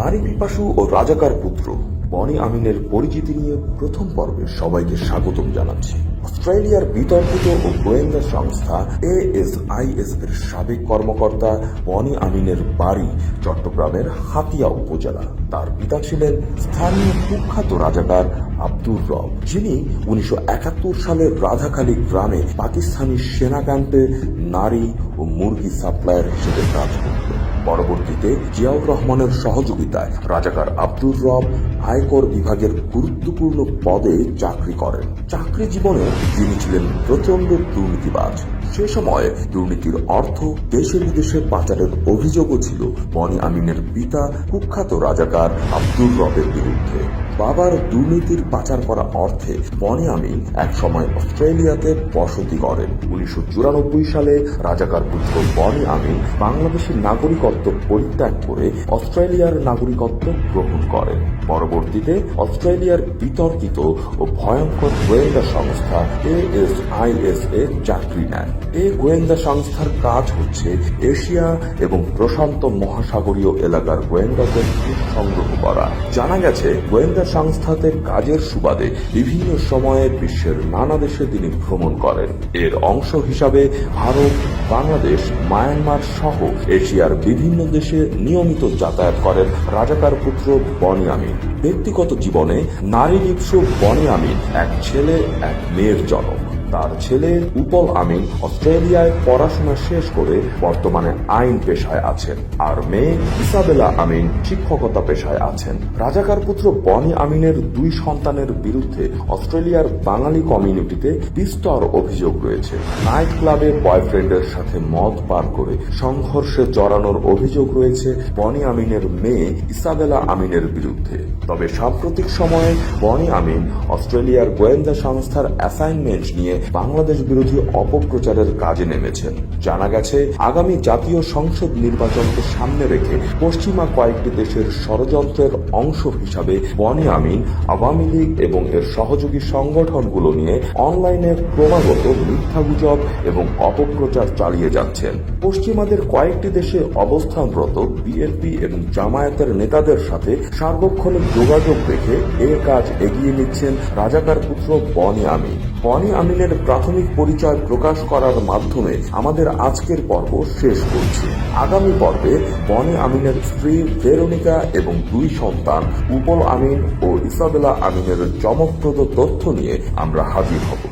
নারী পিপাসু ও রাজাকার পুত্র বনি আমিনের পরিচিতি নিয়ে প্রথম পর্বে সবাইকে স্বাগতম জানাচ্ছি। অস্ট্রেলিয়ার বিতর্কিত ও গোয়েন্দা সংস্থা এএসআইএস এর সাবেক কর্মকর্তা বনি আমিনের বাড়ি চট্টগ্রামের হাতিয়া উপজেলা। তার পিতা ছিলেন স্থানীয় কুখ্যাত রাজাকার আব্দুর রব, যিনি উনিশশো একাত্তর সালের রাধাখালী গ্রামে পাকিস্তানি সেনা ক্যাম্পে নারী ও মুরগি সাপ্লায়ার হিসেবে কাজ করতেন। পরবর্তীতে জিয়াউর রহমানের সহযোগিতায় রাজাকার আব্দুর রব আয়কর বিভাগের গুরুত্বপূর্ণ পদে চাকরি করেন। চাকরি জীবনে তিনি ছিলেন প্রচণ্ড দুর্নীতিবাজ। সে সময় দুর্নীতির অর্থ দেশে বিদেশে পাচারের অভিযোগও ছিল। বনি আমিনের পিতা কুখ্যাত রাজাকার আব্দুর রবের বিরুদ্ধে। বাবার দুর্নীতির পাচার করা অর্থে বনি আমিন এক সময় অস্ট্রেলিয়াতে বসতি করেন উনিশশো সালে রাজাকার পুত্র বনি বাংলাদেশের নাগরিকত্ব পরিত্যাগ করে অস্ট্রেলিয়ার নাগরিকত্ব গ্রহণ করেন। পরবর্তীতে অস্ট্রেলিয়ার বিতর্কিত ও ভয়ঙ্কর গোয়েন্দা সংস্থা এএসআইএস এ চাকরি নেন। এই গোয়েন্দা সংস্থার কাজ হচ্ছে এশিয়া এবং প্রশান্ত মহাসাগরীয় এলাকার গোয়েন্দাদের সংগ্রহ করা। জানা গেছে, গোয়েন্দা সংস্থাতে কাজের সুবাদে বিভিন্ন সময়ে বিশ্বের নানা দেশে তিনি ভ্রমণ করেন। এর অংশ হিসাবে ভারত, বাংলাদেশ, মায়ানমার সহ এশিয়ার বিভিন্ন দেশে নিয়মিত যাতায়াত করেন রাজাকার পুত্র বনি আমিন ব্যক্তিগত জীবনে নারী লিপসু বনি আমিন এক ছেলে, এক মেয়ের জনক। তার ছেলে উপল আমিন অস্ট্রেলিয়ায় পড়াশোনা শেষ করে বর্তমানে আইন পেশায় আছেন। আর মেয়ে ইসাবেলা আমিন শিক্ষকতা পেশায় আছেন। রাজাকার পুত্র বনি আমিনের দুই সন্তানের বিরুদ্ধে অস্ট্রেলিয়ার বাঙালি কমিউনিটিতে বিস্তর অভিযোগ রয়েছে। নাইট ক্লাবে বয়ফ্রেন্ডের সাথে মদ পান করে সংঘর্ষে জড়ানোর অভিযোগ রয়েছে বনি আমিনের মেয়ে ইসাবেলা আমিনের বিরুদ্ধে। তবে সাম্প্রতিক সময়ে বনি আমিন অস্ট্রেলিয়ার গোয়েন্দা সংস্থার অ্যাসাইনমেন্ট নিয়ে বাংলাদেশ বিরোধী অপপ্রচারের কাজে নেমেছেন জানা গেছে, আগামী জাতীয় সংসদ নির্বাচনকে সামনে রেখে পশ্চিমা কয়েকটি দেশের ষড়যন্ত্রের অংশ হিসাবে বনি আমিন আওয়ামী লীগ এবং এর সহযোগী সংগঠনগুলো নিয়ে অনলাইনে ক্রমাগত মিথ্যা গুজব এবং অপপ্রচার চালিয়ে যাচ্ছেন। পশ্চিমাদের কয়েকটি দেশে অবস্থানরত বিএনপি এবং জামায়াতের নেতাদের সাথে সার্বক্ষণিক যোগাযোগ রেখে এ কাজ এগিয়ে নিচ্ছেন রাজাকার পুত্র বনি আমিন বনি আমিনের প্রাথমিক পরিচয় প্রকাশ করার মাধ্যমে আমাদের আজকের পর্ব শেষ করছি। আগামী পর্বে বনি আমিনের স্ত্রী ভেরোনিকা এবং দুই সন্তান উপল আমিন ও ইসাবেলা আমিনের চমকপ্রদ তথ্য নিয়ে আমরা হাজির হব।